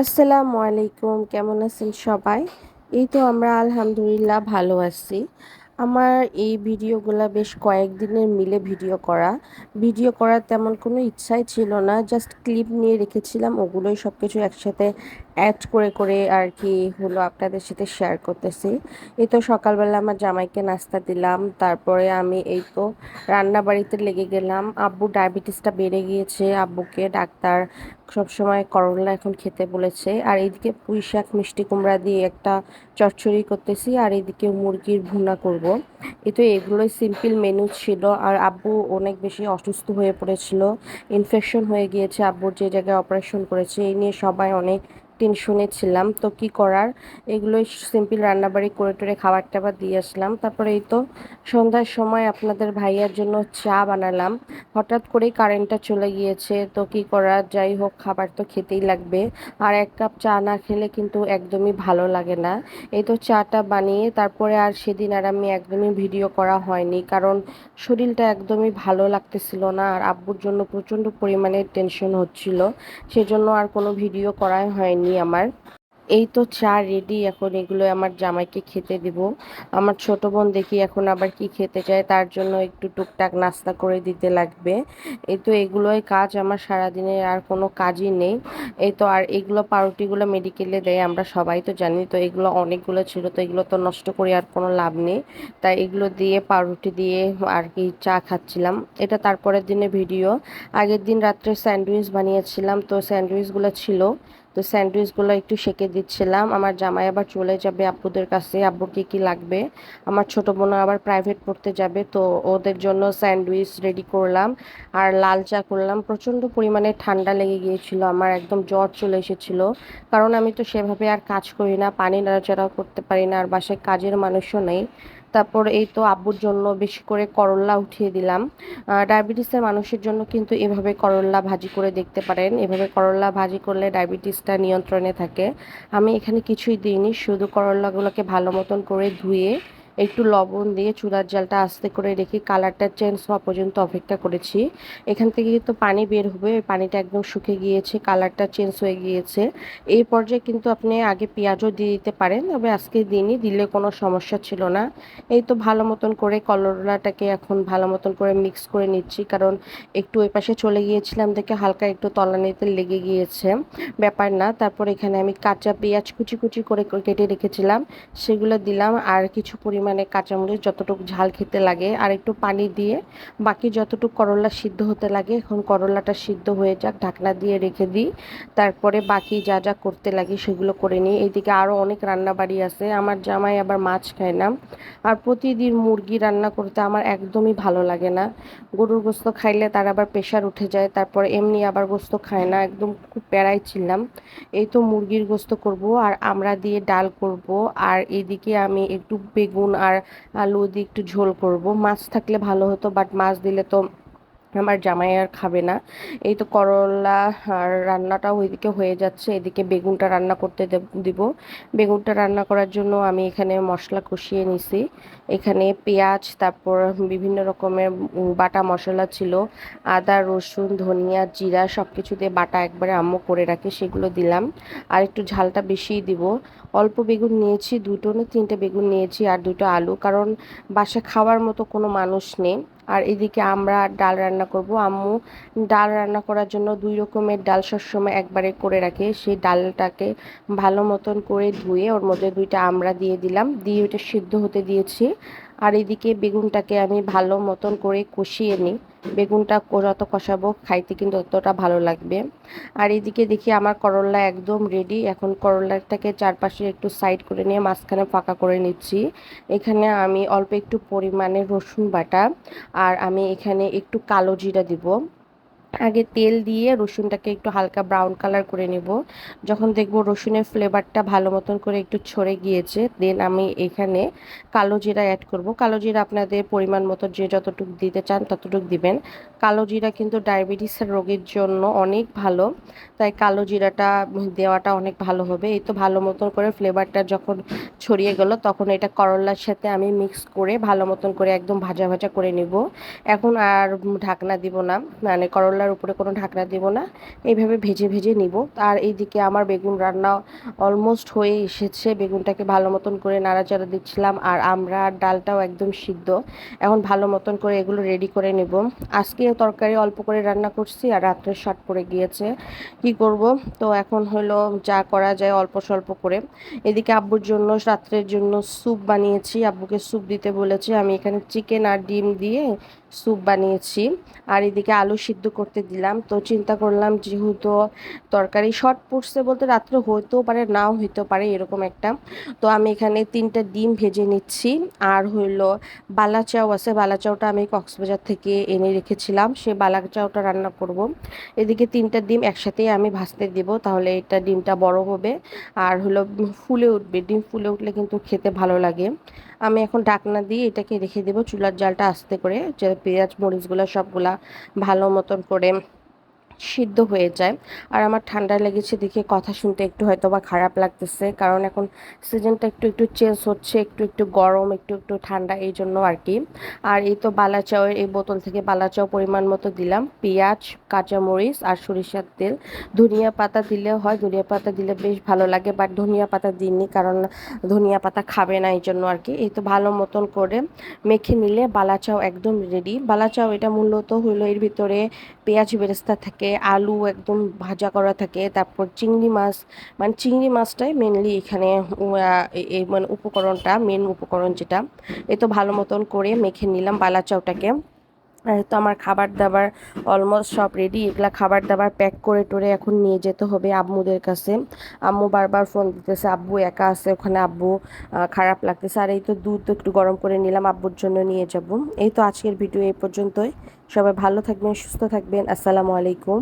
আসসালামু আলাইকুম, কেমন আছেন সবাই? এই তো আমরা আলহামদুলিল্লাহ ভালো আছি। আমার এই ভিডিওগুলো বেশ কয়েকদিনের মিলে ভিডিও করা। ভিডিও করার তেমন কোনো ইচ্ছাই ছিল না, জাস্ট ক্লিপ নিয়ে রেখেছিলাম, ওগুলোই সব কিছু একসাথে অ্যাড করে করে আর কি হলো আপনাদের সাথে শেয়ার করতেছি। এই তো সকালবেলা আমার জামাইকে নাস্তা দিলাম, তারপরে আমি এই তো রান্না বাড়িতে লেগে গেলাম। আব্বু ডায়াবেটিসটা বেড়ে গিয়েছে, আব্বুকে ডাক্তার সবসময় করলা এখন খেতে বলেছে। আর এইদিকে পুঁই শাক, মিষ্টি কুমড়া দিয়ে একটা চচ্চড়ি করতেছি, আর এদিকে মুরগির ভুনা করব। এ তো এগুলোই সিম্পল মেনু ছিল, আর আব্বু অনেক বেশি অসুস্থ হয়ে পড়েছিল ইনফেকশন হয়ে গিয়েছে। আব্বুর যে জায়গায় অপারেশন করেছে, এই নিয়ে সবাই অনেক টেনশনে ছিলাম তো কি করার? এগুলোই সিম্পল রান্নাবাড়ি করে টোরে খাবার টাবার দিয়ে আসলাম। তারপরে এই তো সন্ধ্যার সময় আপনাদের ভাইয়ার জন্য চা বানালাম। হঠাৎ করেই কারেন্টটা চলে গিয়েছে। তো কি করার? যাই হোক, খাবার তো খেতেই লাগবে। আর এক কাপ চা না খেলে কিন্তু একদমই ভালো লাগে না। এই তো চাটা বানিয়ে তারপরে আর সেদিন আর আমি একদমই ভিডিও করা হয়নি। কারণ শরীরটা একদমই ভালো লাগতেছিল না। আর আব্বুর জন্য প্রচণ্ড পরিমাণে টেনশন হচ্ছিল। সেজন্য আর কোনো ভিডিও করাই হয়নি। আমার, এই তো চা রেডি এখন এগুলো আমার জামাইকে খেতে দিব। আমার ছোট বোন দেখি এখন আবার কি খেতে চায়, তার জন্য একটু টুকটাক নাস্তা করে দিতে লাগবে। এই তো এগুলোই কাজ, আমার সারাদিনে আর কোনো কাজই নেই। এই তো আর এগুলো পাউরুটিগুলো মেডিকেলে দেয়, আমরা সবাই তো জানি, তো এগুলো অনেকগুলো ছিল, তো এগুলো তো নষ্ট করে আর কোনো লাভ নেই। তাই এগুলো দিয়ে, পাউরুটি দিয়ে আর কি চা খাচ্ছিলাম। এটা তারপরের দিনে ভিডিও আগের দিন রাত্রে স্যান্ডউইচ বানিয়েছিলাম, তো স্যান্ডউইচগুলো ছিল। তো স্যান্ডউইচগুলো একটু সেকে দিচ্ছিলাম। আমার জামাই আবার চলে যাবে আব্বুদের কাছে। আব্বুর কী কী লাগবে? আমার ছোটো বোন আবার প্রাইভেট পড়তে যাবে, তো ওদের জন্য স্যান্ডউইচ রেডি করলাম। আর লাল চা করলাম। প্রচণ্ড পরিমাণে ঠান্ডা লেগে গিয়েছিল। আমার একদম জ্বর চলে এসেছিল। কারণ আমি তো সেভাবে আর কাজ করি না, পানি নাড়াচাড়াও করতে পারি না, আর বাসায় কাজের মানুষও নেই। তারপর এই তো আব্বুর জন্য বেশি করে করল্লা উঠিয়ে দিলাম। ডায়াবেটিসের মানুষের জন্য কিন্তু এভাবে করল্লা ভাজি করে দেখতে পারেন। এভাবে করল্লা ভাজি করলে ডায়াবেটিসটা নিয়ন্ত্রণে থাকে। আমি এখানে কিছুই দিইনি, শুধু করল্লাগুলোকে ভালো মতন করে ধুয়ে একটু লবণ দিয়ে চুলার জালটা আস্তে করে রেখে কালারটা চেঞ্জ হওয়া পর্যন্ত অপেক্ষা করেছি। এখান থেকে কিন্তু পানি বের হবে, পানিটা একদম শুকে গিয়েছে, কালারটা চেঞ্জ হয়ে গিয়েছে। এই পর্যায়ে কিন্তু আপনি আগে পেঁয়াজও দিয়ে দিতে পারেন, তবে আজকে দিনই দিলে কোনো সমস্যা ছিল না। এই তো ভালো মতন করে কলরাটাকে এখন ভালো মতন করে মিক্স করে নিচ্ছি, কারণ একটু ওই পাশে চলে গিয়েছিলাম দেখে হালকা একটু তলানিতে লেগে গিয়েছে। ব্যাপার না, তারপর এখানে আমি কাঁচা পেঁয়াজ কুচি কুচি করে কেটে রেখেছিলাম, সেগুলো দিলাম, আর কিছু পরিমাণ পরিমাণে কাঁচামরিচ যতটুকু ঝাল খেতে লাগে আর একটু পানি দিয়ে বাকি যতটুকু করলা সিদ্ধ হতে লাগে, এখন করলাটা সিদ্ধ হয়ে যাক, ঢাকনা দিয়ে রেখে দিই। তারপরে বাকি যা যা করতে লাগে সেগুলো করে নিই। এইদিকে আরও অনেক রান্না বাড়ি আছে, আমার জামাই আবার মাছ খায় না। আর প্রতিদিন মুরগি রান্না করতে আমার একদমই ভালো লাগে না। গরুর গোস্ত খাইলে তার আবার প্রেশার উঠে যায়, তারপর এমনি আবার গোস্ত খায় না, একদম খুব প্যারাই ছিলাম। এই তো মুরগির গোস্ত করব, আর আমরা দিয়ে ডাল করব, আর এদিকে আমি একটু বেগুন আর আলু দিয়ে একটু ঝোল করব। মাছ থাকলে ভালো হতো বাট মাছ দিলে তো আমার জামাই আর খাবে না। এই তো করলা আর রান্নাটাও ওইদিকে হয়ে যাচ্ছে। এদিকে বেগুনটা রান্না করতে দিব বেগুনটা রান্না করার জন্য আমি এখানে মশলা কষিয়ে নিছি। এখানে পেঁয়াজ, তারপর বিভিন্ন রকমের বাটা মশলা ছিল। আদা, রসুন, ধনিয়া, জিরা সব কিছু দিয়ে বাটা একবারে আম্মু করে রাখে, সেগুলো দিলাম। আর একটু ঝালটা বেশিই দিব। অল্প বেগুন নিয়েছি, দুটো না তিনটে বেগুন নিয়েছি আর দুটো আলু। কারণ বাসা খাওয়ার মতো কোনো মানুষ নেই। আর এদিকে আমরা ডাল রান্না করব। আম্মু ডাল রান্না করার জন্য দুই রকমের ডাল সবসময় একবারে করে রাখে। সেই ডালটাকে ভালো মতন করে ধুয়ে ওর মধ্যে দুইটা আমরা দিয়ে দিলাম। দিয়ে ওইটা সিদ্ধ হতে দিয়েছি। আর এদিকে বেগুনটাকে আমি ভালো মতন করে কষিয়ে নিই। বেগুনটা যত কষাবো খাইতে কিন্তু ততটা ভালো লাগবে। আর এদিকে দেখি আমার করল্লা একদম রেডি এখন করল্লাটাকে চারপাশে একটু সাইড করে নিয়ে মাঝখানে ফাঁকা করে নিচ্ছি। এখানে আমি অল্প একটু পরিমাণে রসুন বাটা আর আমি এখানে একটু কালো জিরা দিব। আগে তেল দিয়ে রসুনটাকে একটু হালকা ব্রাউন কালার করে নেব। যখন দেখব রসুনের ফ্লেভারটা ভালো মতন করে একটু ছড়ে গিয়েছে দেন আমি এখানে কালো জিরা অ্যাড করব। কালো জিরা আপনাদের পরিমাণ মতো যে যতটুকু দিতে চান ততটুকু দিবেন। কালো জিরা কিন্তু ডায়াবেটিসের রোগীর জন্য অনেক ভালো, তাই কালো জিরাটা দেওয়াটা অনেক ভালো হবে। এই তো ভালো মতন করে ফ্লেভারটা যখন ছড়িয়ে গেল, তখন এটা করলার সাথে আমি মিক্স করে ভালো মতন করে একদম ভাজা ভাজা করে নিব। এখন আর ঢাকনা দিব না মানে করলা চুলার উপরে কোনো ঢাকনা দেবো না। এইভাবে ভেজে ভেজে নিব। আর এইদিকে আমার বেগুন রান্না অলমোস্ট হয়ে এসেছে। বেগুনটাকে ভালো মতন করে নাড়াচাড়া দিচ্ছিলাম আর আমরা ডালটাও একদম সিদ্ধ। এখন ভালো মতন করে এগুলো রেডি করে নেব। আজকে তরকারি অল্প করে রান্না করছি আর রাত্রে শর্ট পড়ে গিয়েছে। কি করব? তো এখন হলো যা করা যায় অল্প স্বল্প করে। এদিকে আব্বুর জন্য রাত্রের জন্য স্যুপ বানিয়েছি। আব্বুকে স্যুপ দিতে বলেছি। আমি এখানে চিকেন আর ডিম দিয়ে স্যুপ বানিয়েছি। আর এদিকে আলু সিদ্ধ করতে দিলাম। তো চিন্তা করলাম যেহেতু তরকারি শর্ট পড়ছে বলতে রাত্রে হইতেও পারে, নাও হইতে পারে এরকম একটা। তো আমি এখানে তিনটা ডিম ভেজে নিচ্ছি। আর হইল বালা চাও আছে বালা চাউটা আমি কক্সবাজার থেকে এনে রেখেছিলাম। সে বালা চাউটা রান্না করব। এদিকে তিনটা ডিম একসাথেই আমি ভাজতে দেব, তাহলে এটা ডিমটা বড় হবে। আর হলো ফুলে উঠবে। ডিম ফুলে উঠলে কিন্তু খেতে ভালো লাগে। আমি এখন ঢাকনা দিয়ে এটাকে রেখে দেবো চুলার জালটা আস্তে করে, যে পেঁয়াজ, মরিচগুলো সবগুলা ভালো মতন করে সিদ্ধ হয়ে যায়। আর আমার ঠান্ডা লেগেছে দেখে কথা শুনতে একটু হয়তো বা খারাপ লাগতেছে। কারণ এখন সিজনটা একটু একটু চেঞ্জ হচ্ছে, একটু একটু গরম, একটু একটু ঠান্ডা এই জন্য আর কি। আর এই তো বালাচাওয়ের এই বোতল থেকে বালাচাও পরিমাণ মতো দিলাম। পেঁয়াজ, কাঁচামরিচ আর সরিষার তেল। ধনিয়া পাতা দিলে হয়, ধনিয়া পাতা দিলে বেশ ভালো লাগে। বাট ধনিয়া পাতা দিইনি কারণ ধনিয়া পাতা খাবে না এই জন্য আর কি। এই তো ভালো মতন করে মেখে নিলে বালাচাও একদম রেডি বালাচাও এটা মূলত হলো এর ভিতরে পেঁয়াজ বেরেস্তা থাকে আলু একদম ভাজা করা থাকে, তারপর চিংড়ি মাছ মানে চিংড়ি মাছটাই মেনলি এখানে মানে উপকরণটা মেন উপকরণ যেটা, এ তো ভালো মতন করে মেখে নিলাম বালাচাওটাকে তো আমার খাবার দাবার অলমোস্ট সব রেডি এগুলা খাবার দাবার প্যাক করে টোরে এখন নিয়ে যেতে হবে আম্মুদের কাছে। আম্মু বারবার ফোন দিতেছে, আব্বু, একা আছে ওখানে, আব্বু খারাপ লাগতেছে। আর এই তো দুধ একটু গরম করে নিলাম, আব্বুর জন্য নিয়ে যাব। এই তো আজকের ভিডিও এই পর্যন্তই। সবাই ভালো থাকবেন, সুস্থ থাকবেন। আসসালামু আলাইকুম।